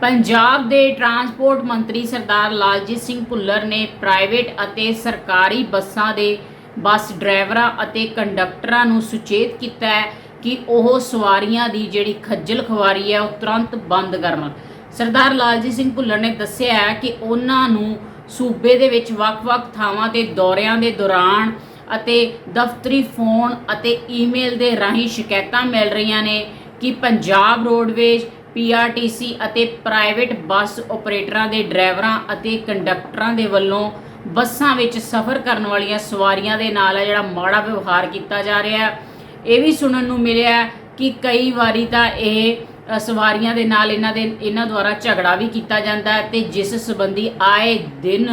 ਪੰਜਾਬ ਦੇ ਟਰਾਂਸਪੋਰਟ ਮੰਤਰੀ ਸਰਦਾਰ ਲਾਲਜੀਤ ਸਿੰਘ ਭੁੱਲਰ ਨੇ ਪ੍ਰਾਈਵੇਟ ਅਤੇ ਸਰਕਾਰੀ ਬੱਸਾਂ ਦੇ ਬੱਸ ਡਰਾਈਵਰਾਂ ਅਤੇ ਕੰਡਕਟਰਾਂ ਨੂੰ ਸੁਚੇਤ ਕੀਤਾ ਹੈ ਕਿ ਉਹ ਸਵਾਰੀਆਂ ਦੀ ਜਿਹੜੀ ਖੱਜਲ ਖਵਾਰੀ ਹੈ ਉਹ ਤੁਰੰਤ ਬੰਦ ਕਰਨ। ਸਰਦਾਰ ਲਾਲਜੀਤ ਸਿੰਘ ਭੁੱਲਰ ਨੇ ਦੱਸਿਆ ਹੈ ਕਿ ਉਹਨਾਂ ਨੂੰ ਸੂਬੇ ਦੇ ਵਿੱਚ ਵੱਖ-ਵੱਖ ਥਾਵਾਂ ਤੇ ਦੌਰਿਆਂ ਦੇ ਦੌਰਾਨ ਅਤੇ ਦਫ਼ਤਰੀ ਫੋਨ ਅਤੇ ਈਮੇਲ ਦੇ ਰਾਹੀਂ ਸ਼ਿਕਾਇਤਾਂ ਮਿਲ ਰਹੀਆਂ ਨੇ ਕਿ ਪੰਜਾਬ ਰੋਡਵੇਜ਼ ਪੀਆਰਟੀਸੀ ਅਤੇ ਪ੍ਰਾਈਵੇਟ ਬੱਸ ਆਪਰੇਟਰਾਂ ਦੇ ਡਰਾਈਵਰਾਂ ਅਤੇ ਕੰਡਕਟਰਾਂ ਦੇ ਵੱਲੋਂ ਬੱਸਾਂ ਵਿੱਚ ਸਫ਼ਰ ਕਰਨ ਵਾਲੀਆਂ ਸਵਾਰੀਆਂ ਦੇ ਨਾਲ ਹੈ ਜਿਹੜਾ ਮਾੜਾ ਵਿਵਹਾਰ ਕੀਤਾ ਜਾ ਰਿਹਾ ਹੈ। ਇਹ ਵੀ ਸੁਣਨ ਨੂੰ ਮਿਲਿਆ ਕਿ ਕਈ ਵਾਰੀ ਤਾਂ ਇਹ ਸਵਾਰੀਆਂ ਦੇ ਨਾਲ ਇਹਨਾਂ ਦੇ, ਇਹਨਾਂ ਦੁਆਰਾ ਝਗੜਾ ਵੀ ਕੀਤਾ ਜਾਂਦਾ ਹੈ ਤੇ ਜਿਸ ਸੰਬੰਧੀ ਆਏ ਦਿਨ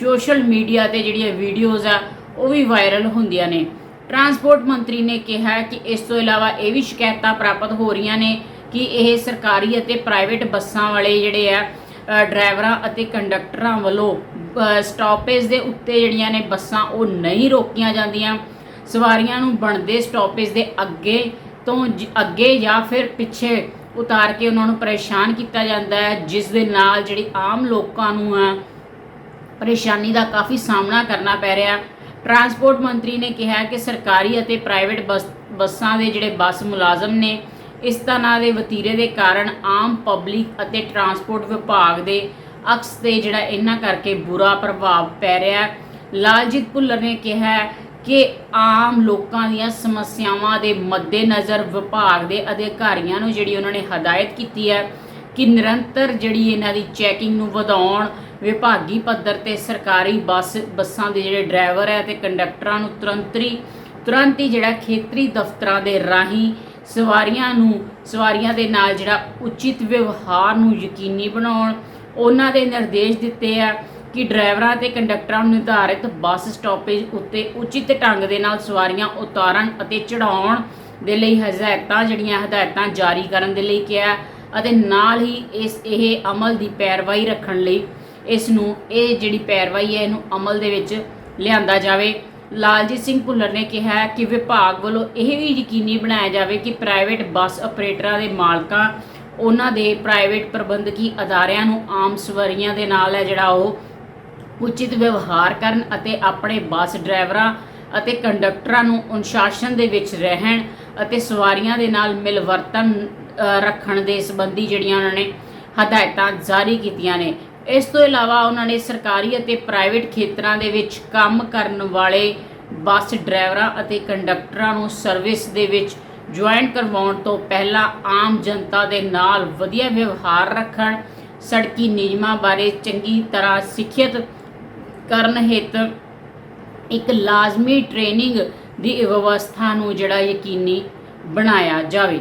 ਸੋਸ਼ਲ ਮੀਡੀਆ ਤੇ ਜਿਹੜੀਆਂ ਵੀਡੀਓਜ਼ ਆ, ਉਹ ਵੀ ਵਾਇਰਲ ਹੁੰਦੀਆਂ ਨੇ। ਟਰਾਂਸਪੋਰਟ ਮੰਤਰੀ ਨੇ ਕਿਹਾ ਕਿ ਇਸ ਤੋਂ ਇਲਾਵਾ ਇਹ ਵੀ ਸ਼ਿਕਾਇਤਾਂ ਪ੍ਰਾਪਤ ਹੋ ਰਹੀਆਂ ਨੇ ਕਿ ਇਹ ਸਰਕਾਰੀ ਅਤੇ ਪ੍ਰਾਈਵੇਟ ਬੱਸਾਂ ਵਾਲੇ ਜਿਹੜੇ ਆ ਡਰਾਈਵਰਾਂ ਅਤੇ ਕੰਡਕਟਰਾਂ ਵੱਲੋਂ ਅ, ਸਟਾਪੇਜ ਦੇ ਉੱਤੇ ਜਿਹੜੀਆਂ ਨੇ ਬੱਸਾਂ ਉਹ ਨਹੀਂ ਰੋਕੀਆਂ ਜਾਂਦੀਆਂ। ਸਵਾਰੀਆਂ ਨੂੰ ਬਣਦੇ ਸਟਾਪੇਜ ਦੇ ਅੱਗੇ ਤੋਂ ਜ- ਅੱਗੇ ਜਾਂ ਫਿਰ ਪਿੱਛੇ ਉਤਾਰ ਕੇ ਉਹਨਾਂ ਨੂੰ ਪਰੇਸ਼ਾਨ ਕੀਤਾ ਜਾਂਦਾ ਹੈ ਜਿਸ ਦੇ ਨਾਲ ਜਿਹੜੀ ਆਮ ਲੋਕਾਂ ਨੂੰ ਆ ਪਰੇਸ਼ਾਨੀ ਦਾ ਕਾਫੀ ਸਾਹਮਣਾ ਕਰਨਾ ਪੈ ਰਿਹਾ। ਟਰਾਂਸਪੋਰਟ ਮੰਤਰੀ ਨੇ ਕਿਹਾ ਕਿ ਸਰਕਾਰੀ ਅਤੇ ਪ੍ਰਾਈਵੇਟ ਬੱਸ ਬੱਸਾਂ ਦੇ ਜਿਹੜੇ ਬੱਸ ਮੁਲਾਜ਼ਮ ਨੇ ਇਸ ਤਰ੍ਹਾਂ ਦੇ ਵਤੀਰੇ ਦੇ ਕਾਰਨ ਆਮ ਪਬਲਿਕ ਅਤੇ ਟਰਾਂਸਪੋਰਟ ਵਿਭਾਗ ਦੇ ਅਕਸ ਤੇ ਜਿਹੜਾ ਇਹਨਾਂ ਕਰਕੇ ਬੁਰਾ ਪ੍ਰਭਾਵ ਪੈ ਰਿਹਾ ਹੈ। ਲਾਲਜੀਤ ਭੁੱਲਰ ਨੇ ਕਿਹਾ ਕਿ ਆਮ ਲੋਕਾਂ ਦੀਆਂ ਸਮੱਸਿਆਵਾਂ ਦੇ ਮੱਦੇਨਜ਼ਰ ਵਿਭਾਗ ਦੇ ਅਧਿਕਾਰੀਆਂ ਨੂੰ ਜਿਹੜੀ ਉਹਨਾਂ ਨੇ ਹਦਾਇਤ ਕੀਤੀ ਹੈ ਕਿ ਨਿਰੰਤਰ ਜਿਹੜੀ ਇਹਨਾਂ ਦੀ ਚੈਕਿੰਗ ਨੂੰ ਵਧਾਉਣ, ਵਿਭਾਗੀ ਪੱਧਰ ਤੇ ਸਰਕਾਰੀ ਬੱਸ, ਬੱਸਾਂ ਦੇ ਜਿਹੜੇ ਡਰਾਈਵਰ ਹੈ ਤੇ ਕੰਡਕਟਰਾਂ ਨੂੰ ਤੁਰੰਤ ਹੀ ਤੁਰੰਤ ਹੀ ਜਿਹੜਾ ਖੇਤਰੀ ਦਫ਼ਤਰਾਂ ਦੇ ਰਾਹੀਂ ਸਵਾਰੀਆਂ ਨੂੰ, ਸਵਾਰੀਆਂ ਦੇ ਨਾਲ ਜਿਹੜਾ ਉਚਿਤ ਵਿਵਹਾਰ ਨੂੰ ਯਕੀਨੀ ਬਣਾਉਣ, ਉਹਨਾਂ ਦੇ ਨਿਰਦੇਸ਼ ਦਿੱਤੇ ਆ ਕਿ ਡਰਾਈਵਰਾਂ ਤੇ ਕੰਡਕਟਰਾਂ ਨੂੰ ਨਿਰਧਾਰਿਤ ਬੱਸ ਸਟਾਪੇਜ ਉੱਤੇ ਉਚਿਤ ਢੰਗ ਦੇ ਨਾਲ ਸਵਾਰੀਆਂ ਉਤਾਰਨ ਅਤੇ ਚੜਾਉਣ ਦੇ ਲਈ ਹਦਾਇਤਾਂ, ਜਿਹੜੀਆਂ ਹਦਾਇਤਾਂ ਜਾਰੀ ਕਰਨ ਦੇ ਲਈ ਕਿਹਾ ਅਤੇ ਨਾਲ ਹੀ ਇਸ, ਇਹ ਅਮਲ ਦੀ ਪੈਰਵਾਈ ਰੱਖਣ ਲਈ ਇਸ ਨੂੰ, ਇਹ ਜਿਹੜੀ ਪੈਰਵਾਈ ਹੈ, ਇਹਨੂੰ ਅਮਲ ਦੇ ਵਿੱਚ ਲਿਆਂਦਾ ਜਾਵੇ। ਲਾਲਜੀਤ ਸਿੰਘ ਭੁੱਲਰ ਨੇ ਕਿਹਾ ਕਿ ਵਿਭਾਗ ਵੱਲੋਂ ਇਹ ਵੀ ਯਕੀਨੀ ਬਣਾਇਆ ਜਾਵੇ ਕਿ ਪ੍ਰਾਈਵੇਟ ਬੱਸ ਆਪਰੇਟਰਾਂ ਦੇ ਮਾਲਕਾਂ ਉਹਨਾਂ ਦੇ ਪ੍ਰਾਈਵੇਟ ਪ੍ਰਬੰਧਕੀ ਅਦਾਰਿਆਂ ਨੂੰ ਆਮ ਸਵਾਰੀਆਂ ਦੇ ਨਾਲ ਹੈ, ਜਿਹੜਾ ਉਹ ਉਚਿਤ ਵਿਵਹਾਰ ਕਰਨ ਅਤੇ ਆਪਣੇ ਬੱਸ ਡਰਾਈਵਰਾਂ ਅਤੇ ਕੰਡਕਟਰਾਂ ਨੂੰ ਅਨੁਸ਼ਾਸਨ ਦੇ ਵਿੱਚ ਰਹਿਣ ਅਤੇ ਸਵਾਰੀਆਂ ਦੇ ਨਾਲ ਮਿਲਵਰਤਨ ਰੱਖਣ ਦੇ ਸੰਬੰਧੀ ਜਿਹੜੀਆਂ ਉਹਨਾਂ ਨੇ ਹਦਾਇਤਾਂ ਜਾਰੀ ਕੀਤੀਆਂ ਨੇ। ਇਸ ਤੋਂ ਇਲਾਵਾ ਉਹਨਾਂ ਨੇ ਸਰਕਾਰੀ ਅਤੇ ਪ੍ਰਾਈਵੇਟ ਖੇਤਰਾਂ ਦੇ ਵਿੱਚ ਕੰਮ ਕਰਨ ਵਾਲੇ ਬੱਸ ਡਰਾਈਵਰਾਂ ਅਤੇ ਕੰਡਕਟਰਾਂ ਨੂੰ ਸਰਵਿਸ ਦੇ ਵਿੱਚ ਜੁਆਇਨ ਕਰਵਾਉਣ ਤੋਂ ਪਹਿਲਾਂ ਆਮ ਜਨਤਾ ਦੇ ਨਾਲ ਵਧੀਆ ਵਿਵਹਾਰ ਰੱਖਣ, ਸੜਕੀ ਨਿਯਮਾਂ ਬਾਰੇ ਚੰਗੀ ਤਰ੍ਹਾਂ ਸਿੱਖਿਅਤ ਕਰਨ ਹਿੱਤ ਇੱਕ ਲਾਜ਼ਮੀ ਟ੍ਰੇਨਿੰਗ ਦੀ ਵਿਵਸਥਾ ਨੂੰ ਜਿਹੜਾ ਯਕੀਨੀ ਬਣਾਇਆ ਜਾਵੇ।